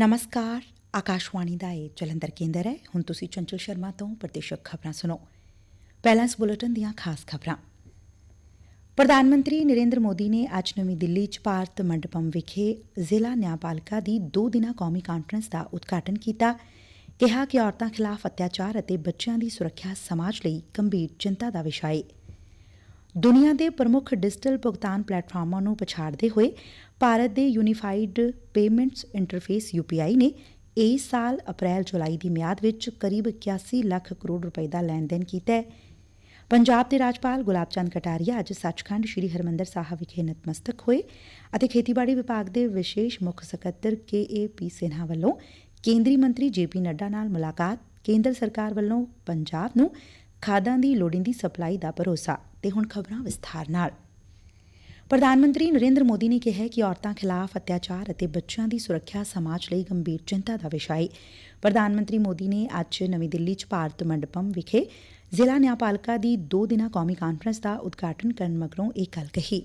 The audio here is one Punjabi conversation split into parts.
ਨਮਸਕਾਰ ਆਕਾਸ਼ਵਾਣੀ ਦਾ ਇਹ ਜਲੰਧਰ ਕੇਂਦਰ ਹੈ ਹੁਣ ਤੁਸੀਂ ਚੰਚਲ ਸ਼ਰਮਾ ਤੋਂ ਪ੍ਰਤੀਸ਼ਕ ਖਬਰਾਂ ਸੁਣੋ ਪਹਿਲਾਂ ਇਸ ਬੁਲੇਟਿਨ ਦੀਆਂ ਖਾਸ ਖਬਰਾਂ ਪ੍ਰਧਾਨ ਮੰਤਰੀ ਨਰੇਂਦਰ ਮੋਦੀ ਨੇ ਅੱਜ ਨਵੀਂ ਦਿੱਲੀ 'ਚ ਭਾਰਤ ਮੰਡਪਮ ਵਿਖੇ ਜ਼ਿਲ੍ਹਾ ਨਿਆਂਪਾਲਿਕਾ ਦੀ ਦੋ ਦਿਨਾ ਕੌਮੀ ਕਾਨਫਰੰਸ ਦਾ ਉਦਘਾਟਨ ਕੀਤਾ ਕਿਹਾ ਕਿ ਔਰਤਾਂ ਖਿਲਾਫ ਅਤਿਆਚਾਰ ਅਤੇ ਬੱਚਿਆਂ ਦੀ ਸੁਰੱਖਿਆ ਸਮਾਜ ਲਈ ਗੰਭੀਰ ਚਿੰਤਾ ਦਾ ਵਿਸ਼ਾ ਹੈ ਦੁਨੀਆ ਦੇ ਪ੍ਰਮੁੱਖ ਡਿਜੀਟਲ ਭੁਗਤਾਨ ਪਲੇਟਫਾਰਮਾਂ ਨੂੰ ਪਛਾੜਦੇ ਹੋਏ ਭਾਰਤ ਦੇ ਯੂਨੀਫਾਈਡ ਪੇਮੈਂਟਸ ਇੰਟਰਫੇਸ ਯੂਪੀਆਈ ਨੇ ਇਸ ਸਾਲ ਅਪ੍ਰੈਲ ਜੁਲਾਈ ਦੀ ਮਿਆਦ ਵਿੱਚ ਕਰੀਬ 81 ਲੱਖ ਕਰੋੜ ਰੁਪਏ ਦਾ ਲੈਣ ਦੇਣ ਕੀਤਾ ਹੈ। ਪੰਜਾਬ ਦੇ ਰਾਜਪਾਲ ਗੁਲਾਬ ਚੰਦ ਕਟਾਰੀਆ ਅੱਜ ਸੱਚਖੰਡ ਸ੍ਰੀ ਹਰਮੰਦਰ ਸਾਹਿਬ ਵਿਖੇ ਨਤਮਸਤਕ ਹੋਏ ਅਤੇ ਖੇਤੀਬਾੜੀ ਵਿਭਾਗ ਦੇ ਵਿਸ਼ੇਸ਼ ਮੁੱਖ ਸਕੱਤਰ ਕੇ ਏ ਪੀ ਸਿਨਹਾ ਵੱਲੋਂ ਕੇਂਦਰੀ ਮੰਤਰੀ ਜੇ ਪੀ ਨੱਡਾ ਨਾਲ ਮੁਲਾਕਾਤ, ਕੇਂਦਰ ਸਰਕਾਰ ਵੱਲੋਂ ਪੰਜਾਬ ਨੂੰ ਖਾਦਾਂ ਦੀ ਲੋੜੀਂਦੀ ਸਪਲਾਈ ਦਾ ਭਰੋਸਾ ਤੇ ਹੁਣ ਖਬਰਾਂ ਵਿਸਥਾਰ ਨਾਲ। ਪ੍ਰਧਾਨ ਮੰਤਰੀ ਨਰੇਂਦਰ ਮੋਦੀ ਨੇ ਕਿਹੈ ਕਿ ਔਰਤਾਂ ਖਿਲਾਫ ਅਤਿਆਚਾਰ ਅਤੇ ਬੱਚਿਆਂ ਦੀ ਸੁਰੱਖਿਆ ਸਮਾਜ ਲਈ ਗੰਭੀਰ ਚਿੰਤਾ ਦਾ ਵਿਸ਼ਾ ਏ। ਪ੍ਰਧਾਨ ਮੰਤਰੀ ਮੋਦੀ ਨੇ ਅੱਜ ਨਵੀਂ ਦਿੱਲੀ 'ਚ ਭਾਰਤ ਮੰਡਪਮ ਵਿਖੇ ਜ਼ਿਲ੍ਹਾ ਨਿਆਂਪਾਲਿਕਾ ਦੀ ਦੋ ਦਿਨਾ ਕੌਮੀ ਕਾਨਫਰੰਸ ਦਾ ਉਦਘਾਟਨ ਕਰਨ ਮਗਰੋਂ ਇਹ ਗੱਲ ਕਹੀ।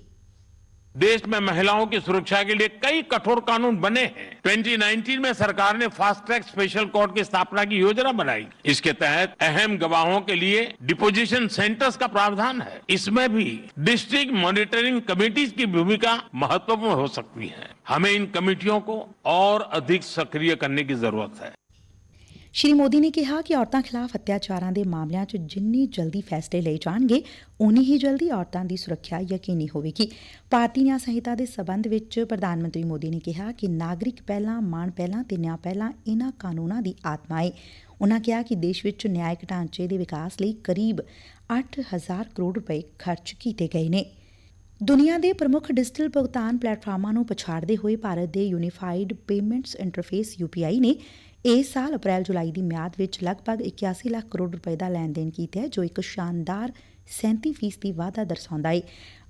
देश में महिलाओं की सुरक्षा के लिए कई कठोर कानून बने हैं। 2019 में सरकार ने फास्ट ट्रैक स्पेशल कोर्ट की स्थापना की योजना बनाई। इसके तहत अहम गवाहों के लिए डिपोजिशन सेंटर्स का प्रावधान है। इसमें भी डिस्ट्रिक्ट मॉनिटरिंग कमेटीज की भूमिका महत्वपूर्ण हो सकती है। हमें इन कमेटियों को और अधिक सक्रिय करने की ज़रूरत है। ਸ਼੍ਰੀ ਮੋਦੀ ਨੇ ਕਿਹਾ ਕਿ ਔਰਤਾਂ ਖਿਲਾਫ ਅਤਿਆਚਾਰਾਂ ਦੇ ਮਾਮਲਿਆਂ 'ਚ ਜਿੰਨੀ ਜਲਦੀ ਫੈਸਲੇ ਲਏ ਜਾਣਗੇ ਉਨੀ ਹੀ ਜਲਦੀ ਔਰਤਾਂ ਦੀ ਸੁਰੱਖਿਆ ਯਕੀਨੀ ਹੋਵੇਗੀ। ਭਾਰਤੀ ਨਿਆਂ ਸੰਹਿਤਾ ਦੇ ਸਬੰਧ ਵਿੱਚ ਪ੍ਰਧਾਨ ਮੰਤਰੀ ਮੋਦੀ ਨੇ ਕਿਹਾ ਕਿ ਨਾਗਰਿਕ ਪਹਿਲਾਂ, ਮਾਣ ਪਹਿਲਾਂ ਤੇ ਨਿਆਂ ਪਹਿਲਾਂ ਇਨ੍ਹਾਂ ਕਾਨੂੰਨਾਂ ਦੀ ਆਤਮਾ ਏ। ਉਨ੍ਹਾਂ ਕਿਹਾ ਕਿ ਦੇਸ਼ ਵਿੱਚ ਨਿਆਇਕ ਢਾਂਚੇ ਦੇ ਵਿਕਾਸ ਲਈ ਕਰੀਬ 8000 ਕਰੋੜ ਰੁਪਏ ਖਰਚ ਕੀਤੇ ਗਏ ਨੇ। ਦੁਨੀਆ ਦੇ ਪ੍ਰਮੁੱਖ ਡਿਜੀਟਲ ਭੁਗਤਾਨ ਪਲੇਟਫਾਰਮਾਂ ਨੂੰ ਪਛਾੜਦੇ ਹੋਏ ਭਾਰਤ ਦੇ ਯੂਨੀਫਾਈਡ ਪੇਮੈਂਟਸ ਇੰਟਰਫੇਸ ਯੂਪੀਆਈ ਨੇ ਇਸ ਸਾਲ ਅਪ੍ਰੈਲ ਜੁਲਾਈ ਦੀ ਮਿਆਦ ਵਿੱਚ ਲਗਭਗ 81 ਲੱਖ ਕਰੋੜ ਰੁਪਏ ਦਾ ਲੈਣ ਦੇਣ ਕੀਤਾ ਹੈ, ਜੋ ਇੱਕ ਸ਼ਾਨਦਾਰ 37% ਵਾਧਾ ਦਰਸਾਉਂਦਾ ਹੈ।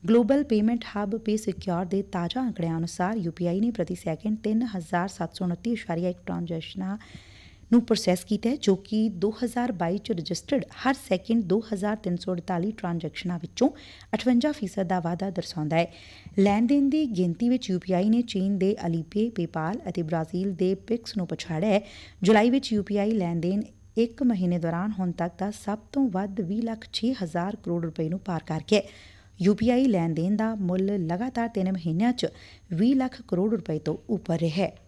Global payment hub pay secure ਦੇ ਤਾਜ਼ਾ ਅੰਕੜਿਆਂ ਅਨੁਸਾਰ ਯੂਪੀਆਈ ਨੇ ਪ੍ਰਤੀ ਸੈਕਿੰਡ 3729.1 ਟ੍ਰਾਂਜੈਕਸ਼ਨਾਂ ਨੂੰ ਪ੍ਰੋਸੈਸ ਕੀਤਾ ਹੈ, ਜੋ ਕਿ 2022 ਚ ਰਜਿਸਟਰਡ ਹਰ ਸੈਕਿੰਡ 2348 ਟ੍ਰਾਂਜੈਕਸ਼ਨਾਂ ਵਿੱਚੋਂ 58% ਦਾ ਵਾਧਾ ਦਰਸਾਉਂਦਾ ਹੈ। ਲੈਣ ਦੇਣ ਦੀ ਗਿਣਤੀ ਵਿੱਚ ਯੂਪੀਆਈ ਨੇ ਚੀਨ ਦੇ ਅਲੀਪੇ, ਪੇਪਾਲ ਅਤੇ ਬ੍ਰਾਜ਼ੀਲ ਦੇ ਪਿਕਸ ਨੂੰ ਪਛਾੜਿਆ ਹੈ। ਜੁਲਾਈ ਵਿੱਚ ਯੂਪੀਆਈ ਲੈਣ ਦੇਣ ਇੱਕ ਮਹੀਨੇ ਦੌਰਾਨ ਹੁਣ ਤੱਕ ਦਾ ਸਭ ਤੋਂ ਵੱਧ 20 ਲੱਖ 6 ਹਜ਼ਾਰ ਕਰੋੜ ਰੁਪਏ ਨੂੰ ਪਾਰ ਕਰ ਗਿਆ ਯੂਪੀਆਈ ਲੈਣ ਦੇਣ ਦਾ ਮੁੱਲ ਲਗਾਤਾਰ 3 ਮਹੀਨਿਆਂ 'ਚ 20 ਲੱਖ ਕਰੋੜ ਰੁਪਏ ਤੋਂ ਉੱਪਰ ਰਿਹਾ ਹੈ।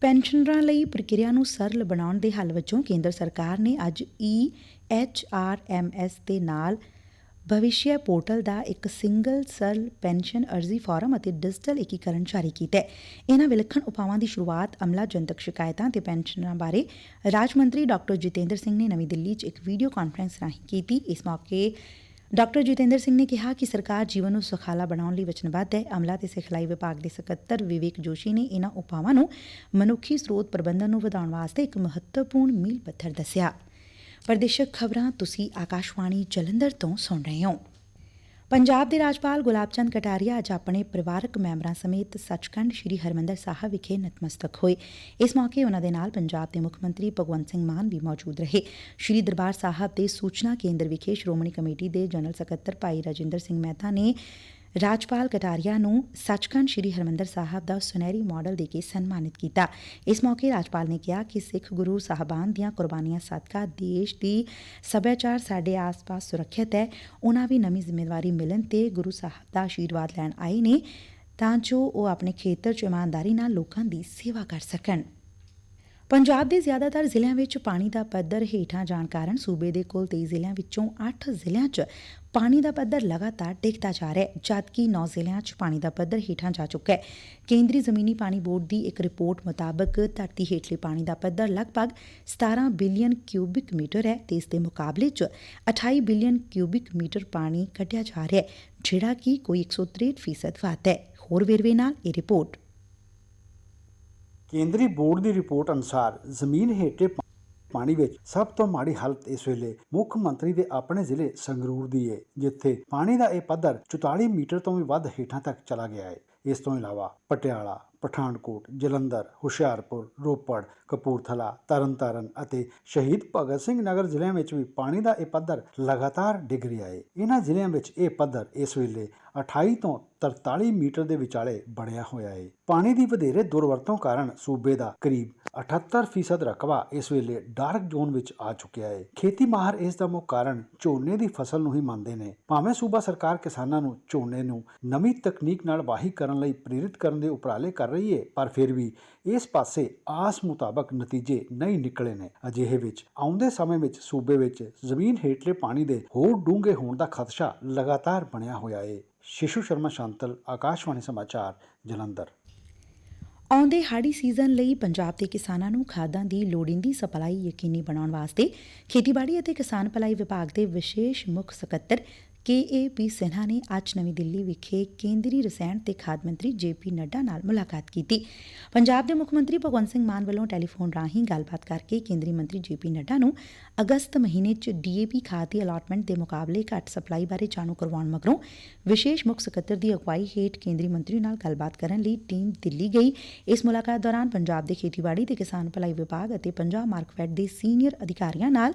ਪੈਨਸ਼ਨਰਾਂ ਲਈ ਪ੍ਰਕਿਰਿਆ ਨੂੰ ਸਰਲ ਬਣਾਉਣ ਦੇ ਹੱਲ ਵਜੋਂ ਕੇਂਦਰ ਸਰਕਾਰ ਨੇ ਅੱਜ E H R M S ਦੇ ਨਾਲ ਭਵਿਸ਼ਯ ਪੋਰਟਲ ਦਾ ਇੱਕ ਸਿੰਗਲ ਸਰਲ ਪੈਨਸ਼ਨ ਅਰਜ਼ੀ ਫਾਰਮ ਅਤੇ ਡਿਜੀਟਲ ਏਕੀਕਰਨ ਜਾਰੀ ਕੀਤਾ ਹੈ। ਇਹਨਾਂ ਵਿਲੱਖਣ ਉਪਾਵਾਂ ਦੀ ਸ਼ੁਰੂਆਤ ਅਮਲਾ ਜਨਤਕ ਸ਼ਿਕਾਇਤਾਂ ਤੇ ਪੈਨਸ਼ਨਰਾਂ ਬਾਰੇ ਰਾਜ ਮੰਤਰੀ ਡਾਕਟਰ ਜਿਤੇਂਦਰ ਸਿੰਘ ਨੇ ਨਵੀਂ ਦਿੱਲੀ 'ਚ ਇੱਕ ਵੀਡੀਓ ਕਾਨਫਰੰਸ ਰਾਹੀਂ ਕੀਤੀ। ਇਸ ਮੌਕੇ ਡਾ ਜਿਤੇਂਦਰ ਸਿੰਘ ਨੇ ਕਿਹਾ ਕਿ ਸਰਕਾਰ ਜੀਵਨ ਨੂੰ ਸੁਖਾਲਾ ਬਣਾਉਣ ਲਈ ਵਚਨਬੱਧ ਹੈ। ਅਮਲਾ ਤੇ ਸਿਖਲਾਈ ਵਿਭਾਗ ਦੇ ਸਕੱਤਰ ਵਿਵੇਕ ਜੋਸ਼ੀ ਨੇ ਇਹਨਾਂ ਉਪਾਵਾਂ ਨੂੰ ਮਨੁੱਖੀ ਸਰੋਤ ਪ੍ਰਬੰਧਨ ਨੂੰ ਵਧਾਉਣ ਵਾਸਤੇ ਇੱਕ ਮਹੱਤਵਪੂਰਨ ਮੀਲ ਪੱਥਰ ਦੱਸਿਆ। ਪ੍ਰਦੇਸ਼ਕ ਖਬਰਾਂ ਤੁਸੀਂ ਆਕਾਸ਼ਵਾਣੀ ਜਲੰਧਰ ਤੋਂ ਸੁਣ ਰਹੇ ਹੋ। ਪੰਜਾਬ ਦੇ ਰਾਜਪਾਲ ਗੁਲਾਬ ਚੰਦ ਕਟਾਰੀਆ ਅੱਜ ਆਪਣੇ ਪਰਿਵਾਰਕ ਮੈਂਬਰਾਂ ਸਮੇਤ ਸੱਚਖੰਡ ਸ੍ਰੀ ਹਰਮੰਦਰ ਸਾਹਿਬ ਵਿਖੇ ਨਤਮਸਤਕ ਹੋਏ। ਇਸ ਮੌਕੇ ਉਨ੍ਹਾਂ ਦੇ ਨਾਲ ਪੰਜਾਬ ਦੇ ਮੁੱਖ ਮੰਤਰੀ ਭਗਵੰਤ ਸਿੰਘ ਮਾਨ ਵੀ ਮੌਜੂਦ ਰਹੇ। ਸ੍ਰੀ ਦਰਬਾਰ ਸਾਹਿਬ ਦੇ ਸੂਚਨਾ ਕੇਂਦਰ ਵਿਖੇ ਸ਼੍ਰੋਮਣੀ ਕਮੇਟੀ ਦੇ ਜਨਰਲ ਸਕੱਤਰ ਭਾਈ ਰਾਜਿੰਦਰ ਸਿੰਘ ਮਹਿਤਾ ਨੇ ਰਾਜਪਾਲ ਕਟਾਰੀਆ ਨੂੰ ਸੱਚਖੰਡ ਸ੍ਰੀ ਹਰਮੰਦਰ ਸਾਹਿਬ ਦਾ ਸੁਨਹਿਰੀ ਮਾਡਲ ਦੇ ਕੇ ਸਨਮਾਨਿਤ ਕੀਤਾ। ਇਸ ਮੌਕੇ ਰਾਜਪਾਲ ਨੇ ਕਿਹਾ ਕਿ ਸਿੱਖ ਗੁਰੂ ਸਾਹਿਬਾਨ ਦੀਆਂ ਕੁਰਬਾਨੀਆਂ ਸਦਕਾ ਦੇਸ਼ ਦੀ ਸੱਭਿਆਚਾਰ ਸਾਡੇ ਆਸ-ਪਾਸ ਸੁਰੱਖਿਅਤ ਹੈ। ਉਹਨਾਂ ਵੀ ਨਵੀਂ ਜ਼ਿੰਮੇਵਾਰੀ ਮਿਲਣ ਤੇ ਗੁਰੂ ਸਾਹਿਬ ਦਾ ਆਸ਼ੀਰਵਾਦ ਲੈਣ ਆਏ ਨੇ ਤਾਂ ਜੋ ਉਹ ਆਪਣੇ ਖੇਤਰ 'ਚ ਇਮਾਨਦਾਰੀ ਨਾਲ ਲੋਕਾਂ ਦੀ ਸੇਵਾ ਕਰ ਸਕਣ। ਪੰਜਾਬ ਦੇ ਜ਼ਿਆਦਾਤਰ ਜ਼ਿਲ੍ਹਿਆਂ ਵਿੱਚ ਪਾਣੀ ਦਾ ਪੱਧਰ ਹੇਠਾਂ ਜਾਣ ਕਾਰਨ ਸੂਬੇ ਦੇ ਕੁੱਲ 23 ਜ਼ਿਲ੍ਹਿਆਂ ਵਿੱਚੋਂ 8 ਜ਼ਿਲ੍ਹਿਆਂ 'ਚ ਪਾਣੀ ਦਾ ਪੱਧਰ ਲਗਾਤਾਰ ਡਿੱਗਦਾ ਜਾ ਰਿਹਾ ਹੈ ਜਦਕਿ 9 ਜ਼ਿਲ੍ਹਿਆਂ 'ਚ ਪਾਣੀ ਦਾ ਪੱਧਰ ਹੇਠਾਂ ਜਾ ਚੁੱਕਾ ਹੈ। ਕੇਂਦਰੀ ਜ਼ਮੀਨੀ ਪਾਣੀ ਬੋਰਡ ਦੀ ਇੱਕ ਰਿਪੋਰਟ ਮੁਤਾਬਕ ਧਰਤੀ ਹੇਠਲੇ ਪਾਣੀ ਦਾ ਪੱਧਰ ਲਗਭਗ 17 ਬਿਲੀਅਨ ਕਿਊਬਿਕ ਮੀਟਰ ਹੈ ਤੇ ਇਸ ਦੇ ਮੁਕਾਬਲੇ 'ਚ 28 ਬਿਲੀਅਨ ਕਿਊਬਿਕ ਮੀਟਰ ਪਾਣੀ ਕੱਢਿਆ ਜਾ ਰਿਹਾ ਹੈ, ਜਿਹੜਾ ਕਿ ਕੋਈ 163% ਵੱਧ ਹੈ। ਹੋਰ ਵੇਰਵੇ ਨਾਲ ਇਹ ਰਿਪੋਰਟ। ਕੇਂਦਰੀ ਬੋਰਡ ਦੀ ਰਿਪੋਰਟ ਅਨੁਸਾਰ ਜ਼ਮੀਨ ਹੇਠੇ ਪਾਣੀ ਵਿੱਚ ਸਭ ਤੋਂ ਮਾੜੀ ਹਾਲਤ ਇਸ ਵੇਲੇ ਮੁੱਖ ਮੰਤਰੀ ਦੇ ਆਪਣੇ ਜ਼ਿਲ੍ਹੇ ਸੰਗਰੂਰ ਦੀ ਹੈ ਜਿੱਥੇ ਪਾਣੀ ਦਾ ਇਹ ਪੱਧਰ 44 ਮੀਟਰ ਤੋਂ ਵੀ ਵੱਧ ਹੇਠਾਂ ਤੱਕ ਚਲਾ ਗਿਆ ਹੈ ਇਸ ਤੋਂ ਇਲਾਵਾ ਪਟਿਆਲਾ ਪਠਾਨਕੋਟ, ਜਲੰਧਰ, ਹੁਸ਼ਿਆਰਪੁਰ, ਰੋਪੜ, ਕਪੂਰਥਲਾ, ਤਰਨਤਾਰਨ ਅਤੇ ਸ਼ਹੀਦ ਭਗਤ ਸਿੰਘ ਨਗਰ ਜ਼ਿਲ੍ਹਿਆਂ ਵਿੱਚ ਵੀ ਪਾਣੀ ਦਾ ਇਹ ਪੱਧਰ ਲਗਾਤਾਰ ਡਿੱਗ ਰਿਹਾ ਹੈ ਇਹਨਾਂ ਜ਼ਿਲ੍ਹਿਆਂ ਵਿੱਚ ਇਹ ਪੱਧਰ ਇਸ ਵੇਲੇ 28 ਤੋਂ 43 ਮੀਟਰ ਦੇ ਵਿਚਾਲੇ ਬਣਿਆ ਹੋਇਆ ਹੈ ਪਾਣੀ ਦੀ ਵਧੇਰੇ ਦੁਰਵਰਤੋਂ ਕਾਰਨ ਸੂਬੇ ਦਾ ਕਰੀਬ 78% ਰਕਬਾ ਇਸ ਵੇਲੇ ਡਾਰਕ ਜ਼ੋਨ ਵਿੱਚ ਆ ਚੁੱਕਿਆ ਹੈ ਖੇਤੀ ਮਾਹਰ ਇਸ ਦਾ ਮੁੱਖ ਕਾਰਨ ਝੋਨੇ ਦੀ ਫਸਲ ਨੂੰ ਹੀ ਮੰਨਦੇ ਨੇ। ਭਾਵੇਂ ਸੂਬਾ ਸਰਕਾਰ ਕਿਸਾਨਾਂ ਨੂੰ ਝੋਨੇ ਨੂੰ ਨਵੀਂ ਤਕਨੀਕ ਨਾਲ ਵਾਹੀ ਕਰਨ ਲਈ ਪ੍ਰੇਰਿਤ ਕਰਨ ਦੇ ਉਪਰਾਲੇ ਕਰ ਰਹੀ ਹੈ ਪਰ ਫਿਰ ਵੀ ਇਸ ਪਾਸੇ ਆਸ ਮੁਤਾਬਕ ਨਤੀਜੇ ਨਹੀਂ ਨਿਕਲੇ ਨੇ। ਅਜਿਹੇ ਵਿੱਚ, ਆਉਂਦੇ ਸਮੇਂ ਵਿੱਚ ਸੂਬੇ ਵਿੱਚ ਜ਼ਮੀਨ ਹੇਠਲੇ ਪਾਣੀ ਦੇ ਹੋਰ ਡੂੰਘੇ ਹੋਣ ਦਾ ਖਦਸ਼ਾ ਲਗਾਤਾਰ ਬਣਿਆ ਹੋਇਆ ਹੈ ਸ਼ਿਸ਼ੂ ਸ਼ਰਮਾ ਸ਼ਾਂਤਲ, ਆਕਾਸ਼ਵਾਣੀ ਸਮਾਚਾਰ, ਜਲੰਧਰ। ਆਉਂਦੇ ਹਾੜੀ ਸੀਜ਼ਨ ਲਈ ਪੰਜਾਬ ਦੇ ਕਿਸਾਨਾਂ ਨੂੰ ਖਾਦਾਂ ਦੀ ਲੋੜੀਂਦੀ ਸਪਲਾਈ ਯਕੀਨੀ ਬਣਾਉਣ ਵਾਸਤੇ ਖੇਤੀਬਾੜੀ ਅਤੇ ਕਿਸਾਨ ਭਲਾਈ ਵਿਭਾਗ ਦੇ ਵਿਸ਼ੇਸ਼ ਮੁੱਖ ਸਕੱਤਰ ਕੇਏਪੀ ਸਿਨਹਾ ਨੇ ਅੱਜ ਨਵੀਂ ਦਿੱਲੀ ਵਿਖੇ ਕੇਂਦਰੀ ਰਸਾਇਣ ਤੇ ਖਾਦ ਮੰਤਰੀ ਜੇਪੀ ਨੱਡਾ ਨਾਲ ਮੁਲਾਕਾਤ ਕੀਤੀ। ਪੰਜਾਬ ਦੇ ਮੁੱਖ ਮੰਤਰੀ ਭਗਵੰਤ ਸਿੰਘ ਮਾਨ ਵੱਲੋਂ ਟੈਲੀਫੋਨ ਰਾਹੀਂ ਗੱਲਬਾਤ ਕਰਕੇ ਕੇਂਦਰੀ ਮੰਤਰੀ ਜੇਪੀ ਨੱਡਾ ਨੂੰ ਅਗਸਤ ਮਹੀਨੇ 'ਚ ਡੀਏਪੀ ਖਾਦ ਦੀ ਅਲਾਟਮੈਂਟ ਦੇ ਮੁਕਾਬਲੇ ਘੱਟ ਸਪਲਾਈ ਬਾਰੇ ਜਾਣੂ ਕਰਵਾਉਣ ਮਗਰੋਂ ਵਿਸ਼ੇਸ਼ ਮੁੱਖ ਸਕੱਤਰ ਦੀ ਅਗਵਾਈ ਹੇਠ ਕੇਂਦਰੀ ਮੰਤਰੀ ਨਾਲ ਗੱਲਬਾਤ ਕਰਨ ਲਈ ਟੀਮ ਦਿੱਲੀ ਗਈ। ਇਸ ਮੁਲਾਕਾਤ ਦੌਰਾਨ ਪੰਜਾਬ ਦੇ ਖੇਤੀਬਾੜੀ ਤੇ ਕਿਸਾਨ ਭਲਾਈ ਵਿਭਾਗ ਅਤੇ ਪੰਜਾਬ ਮਾਰਕਫੈਡ ਦੇ ਸੀਨੀਅਰ ਅਧਿਕਾਰੀਆਂ ਨਾਲ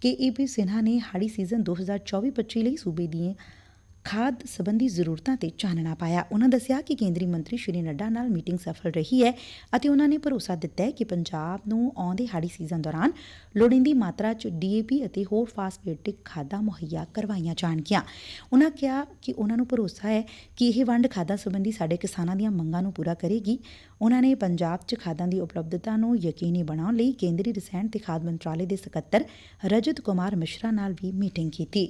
ਕੇ ਈ ਪੀ ਸਿਨਹਾ ਨੇ ਹਾੜੀ ਸੀਜ਼ਨ 2024-25 ਲਈ ਸੂਬੇ ਦੀਆਂ ਖਾਦ ਸਬੰਧੀ ਜ਼ਰੂਰਤਾਂ ਤੇ ਚਾਨਣਾ ਪਾਇਆ। ਉਨ੍ਹਾਂ ਦੱਸਿਆ ਕਿ ਕੇਂਦਰੀ ਮੰਤਰੀ ਸ਼੍ਰੀ ਨੱਡਾ ਨਾਲ ਮੀਟਿੰਗ ਸਫਲ ਰਹੀ ਹੈ ਅਤੇ ਉਨ੍ਹਾਂ ਨੇ ਭਰੋਸਾ ਦਿੱਤਾ ਕਿ ਪੰਜਾਬ ਨੂੰ ਆਉਂਦੇ ਹਾੜੀ ਸੀਜ਼ਨ ਦੌਰਾਨ ਲੋੜੀਂਦੀ ਮਾਤਰਾ 'ਚ ਡੀਏਪੀ ਅਤੇ ਹੋਰ ਫਾਸਫੇਟਿਕ ਖਾਦਾਂ ਮੁਹੱਈਆ ਕਰਵਾਈਆਂ ਜਾਣਗੀਆਂ। ਉਨ੍ਹਾਂ ਕਿਹਾ ਕਿ ਉਨ੍ਹਾਂ ਨੂੰ ਭਰੋਸਾ ਹੈ ਕਿ ਇਹ ਵੰਡ ਖਾਦਾਂ ਸਬੰਧੀ ਸਾਡੇ ਕਿਸਾਨਾਂ ਦੀਆਂ ਮੰਗਾਂ ਨੂੰ ਪੂਰਾ ਕਰੇਗੀ। ਉਨ੍ਹਾਂ ਨੇ ਪੰਜਾਬ 'ਚ ਖਾਦਾਂ ਦੀ ਉਪਲਬਧਤਾ ਨੂੰ ਯਕੀਨੀ ਬਣਾਉਣ ਲਈ ਕੇਂਦਰੀ ਰਸਾਇਣ ਤੇ ਖਾਦ ਮੰਤਰਾਲੇ ਦੇ ਸਕੱਤਰ ਰਜਤ ਕੁਮਾਰ ਮਿਸ਼ਰਾ ਨਾਲ ਵੀ ਮੀਟਿੰਗ ਕੀਤੀ।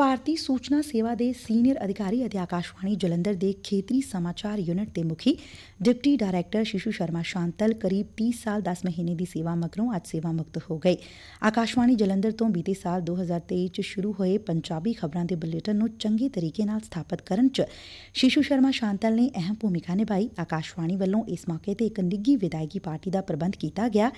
ਭਾਰਤੀ ਸੁਚਨਾ ਸੇਵਾ ਦੇ ਸੀਨੀਅਰ ਅਧਿਕਾਰੀ ਅਤੇ ਆਕਾਸ਼ਵਾਣੀ ਜਲੰਧਰ ਦੇ ਖੇਤਰੀ ਸਮਾਚਾਰ ਯੂਨਿਟ ਦੇ ਮੁਖੀ ਡਿਪਟੀ ਡਾਇਰੈਕਟਰ ਸ਼ਿਸ਼ੂ ਸ਼ਰਮਾ ਸ਼ਾਂਤਲ ਕਰੀਬ 30 ਸਾਲ 10 ਮਹੀਨੇ ਦੀ ਸੇਵਾ ਮਗਰੋਂ ਅੱਜ ਸੇਵਾ ਮੁਕਤ ਹੋ ਗਏ। ਆਕਾਸ਼ਵਾਣੀ ਜਲੰਧਰ ਤੋਂ ਬੀਤੇ ਸਾਲ 2023 ਚ ਸ਼ੁਰੂ ਹੋਏ ਪੰਜਾਬੀ ਖਬਰਾਂ ਦੇ ਬੁਲੇਟਿਨ ਨੂੰ ਚੰਗੇ ਤਰੀਕੇ ਨਾਲ ਸਥਾਪਿਤ ਕਰਨ ਚ ਸ਼ਿਸ਼ੂ ਸ਼ਰਮਾ ਸ਼ਾਂਤਲ ਨੇ ਅਹਿਮ ਭੂਮਿਕਾ ਨਿਭਾਈ। ਆਕਾਸ਼ਵਾਣੀ ਵੱਲੋਂ ਇਸ ਮੌਕੇ ਤੇ ਇੱਕ ਨਿੱਘੀ ਵਿਦਾਇਗੀ ਪਾਰਟੀ ਦਾ ਪ੍ਰਬੰਧ ਕੀਤਾ ਗਿਆ।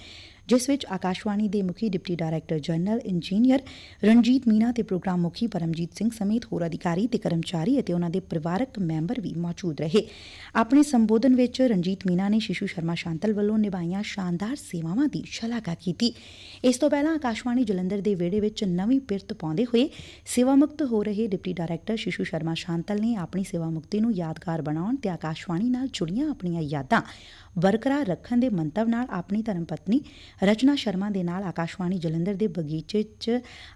ਜਿਸ ਵਿੱਚ ਆਕਾਸ਼ਵਾਣੀ ਦੇ ਮੁਖੀ deputy director general engineer Ranjit Meena ਤੇ ਪ੍ਰੋਗਰਾਮ ਮੁਖੀ ਪਰਮਜੀਤ ਸਿੰਘ ਸਮੇਤ ਹੋਰ ਅਧਿਕਾਰੀ ਤੇ ਕਰਮਚਾਰੀ ਅਤੇ ਉਹਨਾਂ ਦੇ ਪਰਿਵਾਰਕ ਮੈਂਬਰ ਵੀ ਮੌਜੂਦ ਰਹੇ। ਆਪਣੇ ਸੰਬੋਧਨ ਵਿੱਚ ਰਣਜੀਤ ਮੀਨਾ ਨੇ ਸ਼ਿਸ਼ੂ ਸ਼ਰਮਾ ਸ਼ਾਂਤਲ ਵੱਲੋਂ ਨਿਭਾਈਆਂ ਸ਼ਾਨਦਾਰ ਸੇਵਾਵਾਂ ਦੀ ਸ਼ਲਾਘਾ ਕੀਤੀ। ਇਸ ਤੋਂ ਪਹਿਲਾਂ ਆਕਾਸ਼ਵਾਣੀ ਜਲੰਧਰ ਦੇ ਵਿਹੜੇ ਵਿੱਚ ਨਵੀਂ ਪਿਰਤ ਪਾਉਂਦੇ ਹੋਏ ਸੇਵਾ ਮੁਕਤ ਹੋ ਰਹੇ ਡਿਪਟੀ ਡਾਇਰੈਕਟਰ ਸ਼ਿਸ਼ੂ ਸ਼ਰਮਾ ਸ਼ਾਂਤਲ ਨੇ ਆਪਣੀ ਸੇਵਾ ਮੁਕਤੀ ਨੂੰ ਯਾਦਗਾਰ ਬਣਾਉਣ ਤੇ ਆਕਾਸ਼ਵਾਣੀ ਨਾਲ ਜੁੜੀਆਂ ਆਪਣੀਆਂ ਯਾਦਾਂ ਬਰਕਰਾਰ ਰੱਖਣ ਦੇ ਮੰਤਵ ਨਾਲ ਆਪਣੀ ਧਰਮ ਪਤਨੀ ਰਚਨਾ ਸ਼ਰਮਾ ਦੇ ਨਾਲ ਆਕਾਸ਼ਵਾਣੀ ਜਲੰਧਰ ਦੇ ਬਗੀਚੇ 'ਚ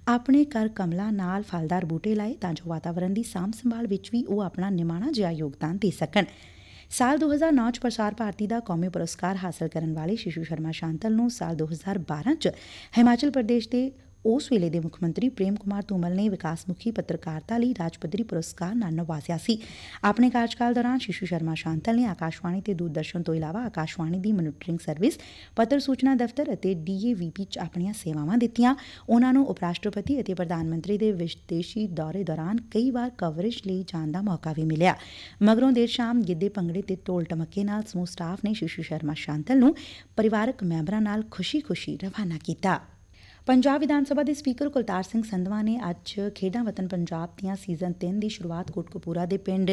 ਆਪਣੇ ਘਰ ਕਮਲਾ ਨਾਲ ਫਲਦਾਰ ਬੂਟੇ ਲਾਏ ਤਾਂ ਜੋ ਵਾਤਾਵਰਣ ਦੀ ਸਾਂਭ ਸੰਭਾਲ ਵਿੱਚ ਵੀ ਉਹ ਆਪਣਾ ਨਿਮਾਣਾ ਜਿਹਾ ਯੋਗਦਾਨ ਦੇ ਸਕਣ। ਸਾਲ 2009 ਚ ਪ੍ਰਸਾਰ ਭਾਰਤੀ ਦਾ ਕੌਮੀ ਪੁਰਸਕਾਰ ਹਾਸਲ ਕਰਨ ਵਾਲੇ ਸ਼ਿਸ਼ੂ ਸ਼ਰਮਾ ਸ਼ਾਂਤਲ ਨੂੰ ਸਾਲ 2012 ਚ ਹਿਮਾਚਲ ਪ੍ਰਦੇਸ਼ ਦੇ ਉਸ ਵੇਲੇ ਦੇ ਮੁੱਖ ਮੰਤਰੀ ਪ੍ਰੇਮ ਕੁਮਾਰ ਧੂਮਲ ਨੇ ਵਿਕਾਸ ਮੁਖੀ ਪੱਤਰਕਾਰਤਾ ਲਈ ਰਾਜ ਪੱਧਰੀ ਪੁਰਸਕਾਰ ਨਾਲ ਨਵਾਜ਼ਿਆ ਸੀ। ਆਪਣੇ ਕਾਰਜਕਾਲ ਦੌਰਾਨ ਸ਼ਿਸ਼ੂ ਸ਼ਰਮਾ ਸ਼ਾਂਤਲ ਨੇ ਆਕਾਸ਼ਵਾਣੀ ਤੇ ਦੂਰਦਰਸ਼ਨ ਤੋਂ ਇਲਾਵਾ ਆਕਾਸ਼ਵਾਣੀ ਦੀ ਮੋਨੀਟਰਿੰਗ ਸਰਵਿਸ, ਪੱਤਰ ਸੂਚਨਾ ਦਫ਼ਤਰ ਅਤੇ ਡੀਏਵੀਪੀ ਚ ਆਪਣੀਆਂ ਸੇਵਾਵਾਂ ਦਿੱਤੀਆਂ। ਉਹਨਾਂ ਨੂੰ ਉਪ ਰਾਸ਼ਟਰਪਤੀ ਅਤੇ ਪ੍ਰਧਾਨ ਮੰਤਰੀ ਦੇ ਵਿਦੇਸ਼ੀ ਦੌਰੇ ਦੌਰਾਨ ਕਈ ਵਾਰ ਕਵਰੇਜ ਲਈ ਜਾਣ ਦਾ ਮੌਕਾ ਵੀ ਮਿਲਿਆ। ਮਗਰੋਂ ਦੇਰ ਸ਼ਾਮ ਗਿੱਧੇ ਭੰਗੜੇ ਤੇ ਢੋਲ ਟਮੱਕੇ ਨਾਲ ਸਮੂਹ ਸਟਾਫ ਨੇ ਸ਼ਿਸ਼ੂ ਸ਼ਰਮਾ ਸ਼ਾਂਤਲ ਨੂੰ ਪਰਿਵਾਰਕ ਮੈਂਬਰਾਂ ਨਾਲ ਖੁਸ਼ੀ-ਖੁਸ਼ੀ ਰਵਾਨਾ ਕੀਤਾ। ਪੰਜਾਬ ਵਿਧਾਨ ਸਭਾ ਦੇ ਸਪੀਕਰ ਕੁਲਤਾਰ ਸਿੰਘ ਸੰਧਵਾ ਨੇ ਅੱਜ ਖੇਡਾਂ ਵਤਨ ਪੰਜਾਬ ਦੀਆਂ ਸੀਜ਼ਨ 3 ਦੀ ਸ਼ੁਰੂਆਤ ਕੋਟਕਪੂਰਾ ਦੇ ਪਿੰਡ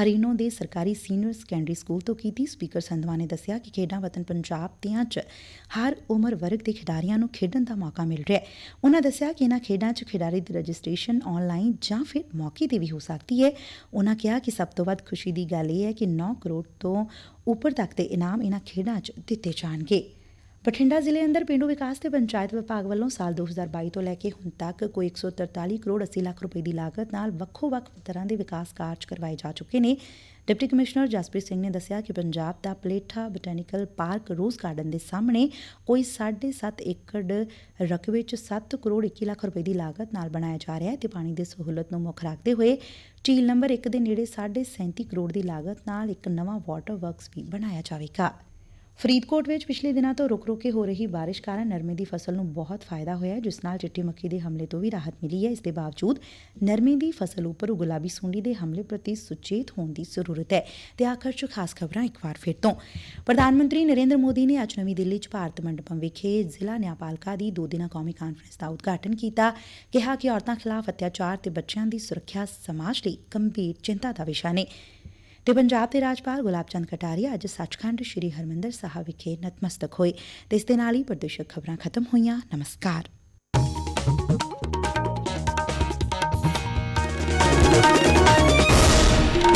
ਹਰੀਨੋ ਦੇ ਸਰਕਾਰੀ ਸੀਨੀਅਰ ਸੈਕੰਡਰੀ ਸਕੂਲ ਤੋਂ ਕੀਤੀ। ਸਪੀਕਰ ਸੰਧਵਾ ਨੇ ਦੱਸਿਆ ਕਿ ਖੇਡਾਂ ਵਤਨ ਪੰਜਾਬ ਦੀਆਂ 'ਚ ਹਰ ਉਮਰ ਵਰਗ ਦੇ ਖਿਡਾਰੀਆਂ ਨੂੰ ਖੇਡਣ ਦਾ ਮੌਕਾ ਮਿਲ ਰਿਹਾ ਹੈ। ਉਹਨਾਂ ਦੱਸਿਆ ਕਿ ਇਹਨਾਂ ਖੇਡਾਂ 'ਚ ਖਿਡਾਰੀ ਦੀ ਰਜਿਸਟ੍ਰੇਸ਼ਨ ਆਨਲਾਈਨ ਜਾਂ ਫਿਰ ਮੌਕੇ ਤੇ ਵੀ ਹੋ ਸਕਦੀ ਹੈ। ਉਹਨਾਂ ਕਿਹਾ ਕਿ ਸਭ ਤੋਂ ਵੱਧ ਖੁਸ਼ੀ ਦੀ ਗੱਲ ਇਹ ਹੈ ਕਿ 9 ਕਰੋੜ ਤੋਂ ਉੱਪਰ ਤੱਕ ਦੇ ਇਨਾਮ ਇਹਨਾਂ ਖੇਡਾਂ 'ਚ ਦਿੱਤੇ ਜਾਣਗੇ। ਬਠਿੰਡਾ ਜ਼ਿਲ੍ਹੇ ਅੰਦਰ ਪੇਂਡੂ ਵਿਕਾਸ ਤੇ ਪੰਚਾਇਤ ਵਿਭਾਗ ਵੱਲੋਂ ਸਾਲ 2022 ਤੋਂ ਲੈ ਕੇ ਹੁਣ ਤੱਕ ਕੋਈ 143 ਕਰੋੜ 80 ਲੱਖ ਰੁਪਏ ਦੀ ਲਾਗਤ ਨਾਲ ਵੱਖੋ-ਵੱਖ ਤਰ੍ਹਾਂ ਦੇ ਵਿਕਾਸ ਕਾਰਜ ਕਰਵਾਏ ਜਾ ਚੁੱਕੇ ਨੇ। ਡਿਪਟੀ ਕਮਿਸ਼ਨਰ ਜਸਪ੍ਰੀਤ ਸਿੰਘ ਨੇ ਦੱਸਿਆ ਕਿ ਪੰਜਾਬ ਦਾ ਪਲੇਠਾ ਬੋਟੈਨੀਕਲ ਪਾਰਕ ਰੋਜ਼ ਗਾਰਡਨ ਦੇ ਸਾਹਮਣੇ ਕੋਈ 7.5 ਏਕੜ ਰਕਬੇ 'ਚ 7 ਕਰੋੜ 21 ਲੱਖ ਰੁਪਏ ਦੀ ਲਾਗਤ ਨਾਲ ਬਣਾਇਆ ਜਾ ਰਿਹਾ ਹੈ ਤੇ ਪਾਣੀ ਦੀ ਸਹੂਲਤ ਨੂੰ ਮੁੱਖ ਰੱਖਦੇ ਹੋਏ ਝੀਲ ਨੰਬਰ 1 ਦੇ ਨੇੜੇ 37 ਕਰੋੜ ਦੀ ਲਾਗਤ ਨਾਲ ਇੱਕ ਨਵਾਂ ਵਾਟਰ ਵਰਕਸ ਵੀ ਬਣਾਇਆ ਜਾਵੇਗਾ। ਫਰੀਦਕੋਟ ਵਿੱਚ ਪਿਛਲੇ ਦਿਨਾਂ ਤੋਂ ਰੁਕ-ਰੁਕ ਕੇ ਹੋ ਰਹੀ ਬਾਰਿਸ਼ ਕਾਰਨ ਨਰਮੇ ਦੀ ਫਸਲ ਨੂੰ ਬਹੁਤ ਫਾਇਦਾ ਹੋਇਆ ਜਿਸ ਨਾਲ ਚਿੱਟੀ ਮੱਖੀ ਦੇ ਹਮਲੇ ਤੋਂ ਵੀ ਰਾਹਤ ਮਿਲੀ ਹੈ। ਇਸ ਦੇ ਬਾਵਜੂਦ ਨਰਮੇ ਦੀ ਫਸਲ ਉੱਪਰ ਗੁਲਾਬੀ ਸੁੰਡੀ ਦੇ ਹਮਲੇ ਪ੍ਰਤੀ ਸੁਚੇਤ ਹੋਣ ਦੀ ਜ਼ਰੂਰਤ ਹੈ। ਤੇ ਆਖਰ 'ਚ ਖਾਸ ਖਬਰਾਂ ਇੱਕ ਵਾਰ ਫਿਰ ਤੋਂ। ਪ੍ਰਧਾਨ ਮੰਤਰੀ ਨਰਿੰਦਰ ਮੋਦੀ ਨੇ ਅੱਜ ਨਵੀਂ ਦਿੱਲੀ 'ਚ ਭਾਰਤ ਮੰਡਪਮ ਵਿਖੇ ਜ਼ਿਲ੍ਹਾ ਨਿਆਂਪਾਲਕਾ ਦੀ ਦੋ ਦਿਨਾਂ ਕੌਮੀ ਕਾਨਫਰੰਸ ਦਾ ਉਦਘਾਟਨ ਕੀਤਾ। ਕਿਹਾ ਕਿ ਔਰਤਾਂ ਖਿਲਾਫ ਅਤਿਆਚਾਰ ਤੇ ਬੱਚਿਆਂ ਦੀ ਸੁਰੱਖਿਆ ਸਮਾਜ ਲਈ ਗੰਭੀਰ ਚਿੰਤਾ ਦਾ ਵਿਸ਼ਾ ਨੇ। ਤੇ ਪੰਜਾਬ ਦੇ ਰਾਜਪਾਲ ਗੁਲਾਬ ਚੰਦ ਕਟਾਰੀਆ ਅੱਜ ਸੱਚਖੰਡ ਸ੍ਰੀ ਹਰਮੰਦਰ ਸਾਹਿਬ ਵਿਖੇ ਨਤਮਸਤਕ ਹੋਏ ਤੇ ਇਸ ਦੇ ਨਾਲ ਹੀ ਪ੍ਰਦੇਸ਼ਕ ਖਬਰਾਂ ਖਤਮ ਹੋਈਆਂ। ਨਮਸਕਾਰ।